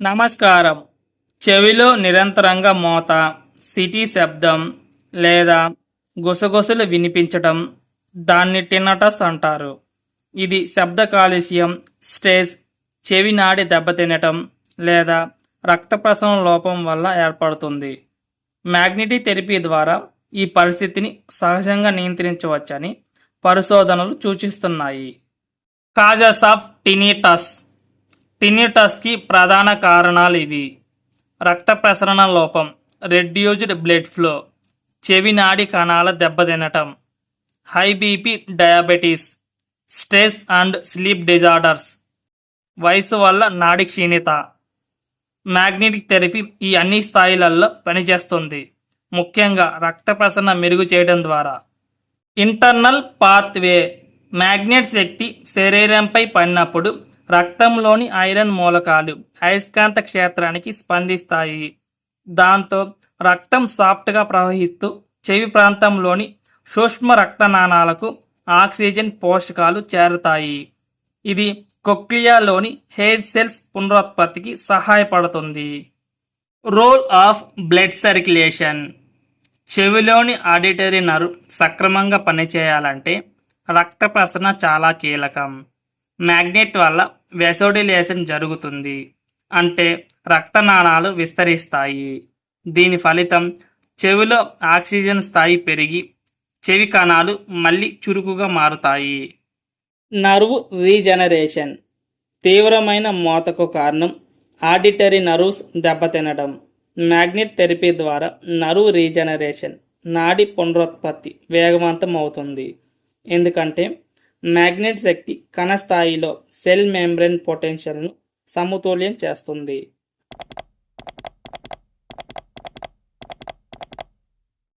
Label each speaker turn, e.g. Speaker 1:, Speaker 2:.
Speaker 1: నమస్కారం. చెవిలో నిరంతరంగా మోత సిటీ శబ్దం లేదా గుసగుసలు వినిపించటం దాన్ని టిన్నటస్ అంటారు. ఇది శబ్ద కాలుష్యం స్ట్రెస్ చెవి నాడి దెబ్బతినటం లేదా రక్త ప్రసరణ లోపం వల్ల ఏర్పడుతుంది. మ్యాగ్నెటిక్ థెరపీ ద్వారా ఈ పరిస్థితిని సహజంగా నియంత్రించవచ్చని పరిశోధనలు సూచిస్తున్నాయి. కాజస్ ఆఫ్ టినిటస్ టినిటస్కి ప్రధాన కారణాలు ఇవి. రక్త ప్రసరణ లోపం రెడ్యూజ్డ్ బ్లడ్ ఫ్లో చెవి నాడి కణాల దెబ్బతినటం high BP diabetes stress and sleep disorders వయసు వల్ల నాడి క్షీణత. మ్యాగ్నెటిక్ థెరపీ ఈ అన్ని స్థాయిలలో పనిచేస్తుంది. ముఖ్యంగా రక్త ప్రసరణ మెరుగు చేయడం ద్వారా. ఇంటర్నల్ పాత్వే మ్యాగ్నెట్ శక్తి శరీరంపై పడినప్పుడు రక్తంలోని ఐరన్ మూలకాలు అయస్కాంత క్షేత్రానికి స్పందిస్తాయి. దాంతో రక్తం సాఫ్ట్గా ప్రవహిస్తూ చెవి ప్రాంతంలోని సూక్ష్మ రక్తనాళాలకు ఆక్సిజన్ పోషకాలు చేరుతాయి. ఇది కొక్లియాలోని హెయిర్ సెల్స్ పునరుత్పత్తికి సహాయపడుతుంది. రోల్ ఆఫ్ బ్లడ్ సర్క్యులేషన్ చెవిలోని ఆడిటరీ నరు సక్రమంగా పనిచేయాలంటే రక్త ప్రసరణ చాలా కీలకం. మ్యాగ్నెట్ వల్ల వెసోడిలేషన్ జరుగుతుంది. అంటే రక్తనాళాలు విస్తరిస్తాయి. దీని ఫలితం చెవిలో ఆక్సిజన్ స్థాయి పెరిగి చెవి కణాలు మళ్ళీ చురుకుగా మారుతాయి. నర్వ్ రీజనరేషన్ తీవ్రమైన మోతకు కారణం ఆడిటరీ నర్వ్స్ దెబ్బతినడం. మ్యాగ్నెట్ థెరపీ ద్వారా నర్వ్ రీజనరేషన్ నాడి పునరుత్పత్తి వేగవంతం అవుతుంది ఎందుకంటే మ్యాగ్నెట్ శక్తి కణ స్థాయిలో సెల్ మెంబ్రెన్ పొటెన్షియల్ను సమతుల్యం చేస్తుంది.